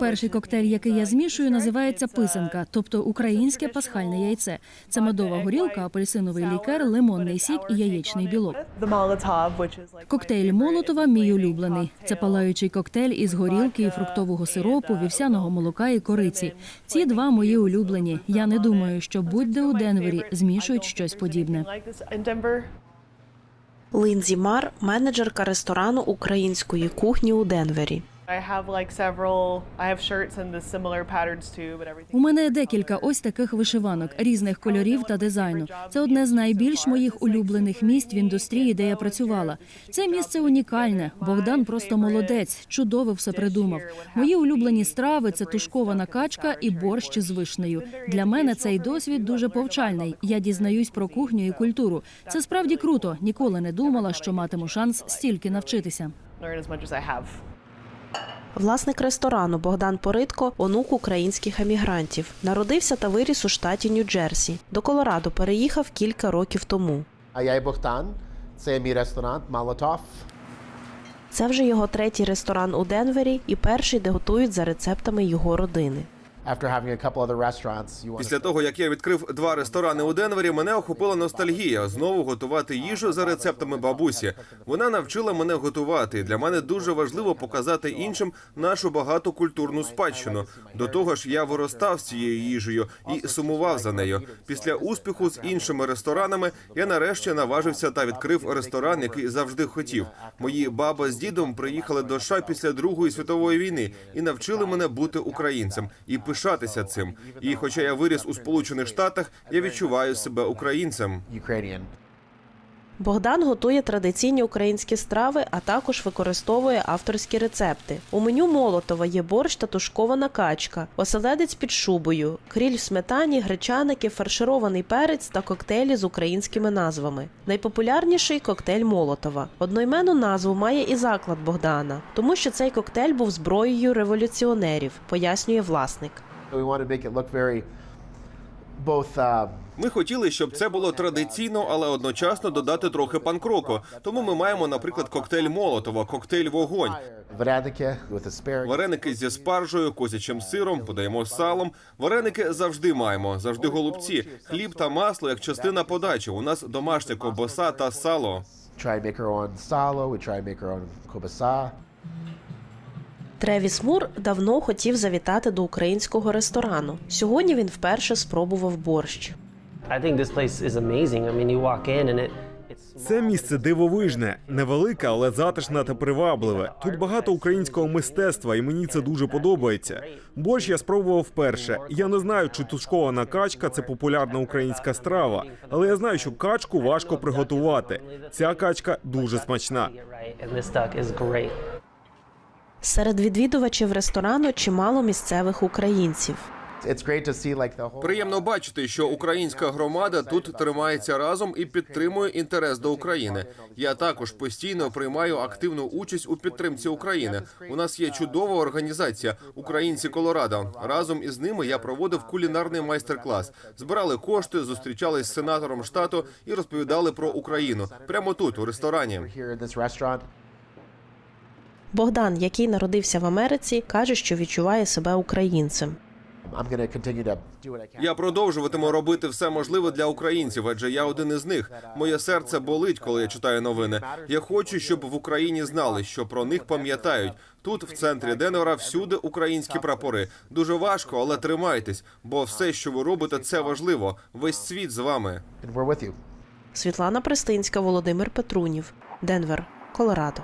Перший коктейль, який я змішую, називається писанка, тобто українське пасхальне яйце. Це медова горілка, апельсиновий лікер, лимонний сік і яєчний білок. Коктейль Молотова мій улюблений. Це палаючий коктейль із горілки і фруктового сиропу, вівсяного молока і кориці. Ці два мої улюблені. Я не думаю, що будь-де у Денвері змішують щось подібне. Линдзі Мар, менеджерка ресторану української кухні у Денвері. I have like several. I have shirts in the similar patterns too, but everything. У мене декілька ось таких вишиванок різних кольорів та дизайну. Це одне з найбільш моїх улюблених місць в індустрії, де я працювала. Це місце унікальне. Богдан просто молодець, чудово все придумав. Мої улюблені страви це тушкована качка і борщ з вишнею. Для мене цей досвід дуже повчальний. Я дізнаюсь про кухню і культуру. Це справді круто. Ніколи не думала, що матиму шанс стільки навчитися. Власник ресторану Богдан Поритко онук українських емігрантів. Народився та виріс у штаті Нью-Джерсі. До Колорадо переїхав кілька років тому. А я Богдан. Це мій ресторан Молотов. Це вже його третій ресторан у Денвері і перший, де готують за рецептами його родини. Після того, як я відкрив два ресторани у Денвері, мене охопила ностальгія знову готувати їжу за рецептами бабусі. Вона навчила мене готувати. Для мене дуже важливо показати іншим нашу багату культурну спадщину. До того ж, я виростав з цією їжею і сумував за нею. Після успіху з іншими ресторанами я нарешті наважився та відкрив ресторан, який завжди хотів. Мої баба з дідом приїхали до США після Другої світової війни і навчили мене бути українцем і пишатися цим. І хоча я виріс у Сполучених Штатах, я відчуваю себе українцем. Богдан готує традиційні українські страви, а також використовує авторські рецепти. У меню Молотова є борщ та тушкована качка, оселедець під шубою, кріль в сметані, гречаники, фарширований перець та коктейлі з українськими назвами. Найпопулярніший коктейль Молотова. Одноіменну назву має і заклад Богдана, тому що цей коктейль був зброєю революціонерів, пояснює власник. Uh, Ми хотіли, щоб це було традиційно, але одночасно додати трохи панкроку. Тому ми маємо, наприклад, коктейль Молотова, коктейль Вогонь, вареники зі спаржею, козячим сиром, подаємо з салом. Вареники завжди маємо, завжди голубці, хліб та масло як частина подачі. У нас домашня ковбаса та сало. Try make our own salo. We try make our own kobasa. Тревіс Мур давно хотів завітати до українського ресторану. Сьогодні він вперше спробував борщ. Це місце дивовижне, невелике, але затишне та привабливе. Тут багато українського мистецтва, і мені це дуже подобається. Борщ я спробував вперше. Я не знаю, чи тушкована качка це популярна українська страва, але я знаю, що качку важко приготувати. Ця качка дуже смачна. Серед відвідувачів ресторану чимало місцевих українців. Приємно бачити, що українська громада тут тримається разом і підтримує інтерес до України. Я також постійно приймаю активну участь у підтримці України. У нас є чудова організація Українці Колорадо. Разом із ними я проводив кулінарний майстер-клас. Збирали кошти, зустрічались з сенатором штату і розповідали про Україну прямо тут, у ресторані. Богдан, який народився в Америці, каже, що відчуває себе українцем. Я продовжуватиму робити все можливе для українців, адже я один із них. Моє серце болить, коли я читаю новини. Я хочу, щоб в Україні знали, що про них пам'ятають. Тут, в центрі Денвера, всюди українські прапори. Дуже важко, але тримайтесь, бо все, що ви робите, це важливо. Весь світ з вами. Світлана Пристинська, Володимир Петрунів, Денвер, Колорадо.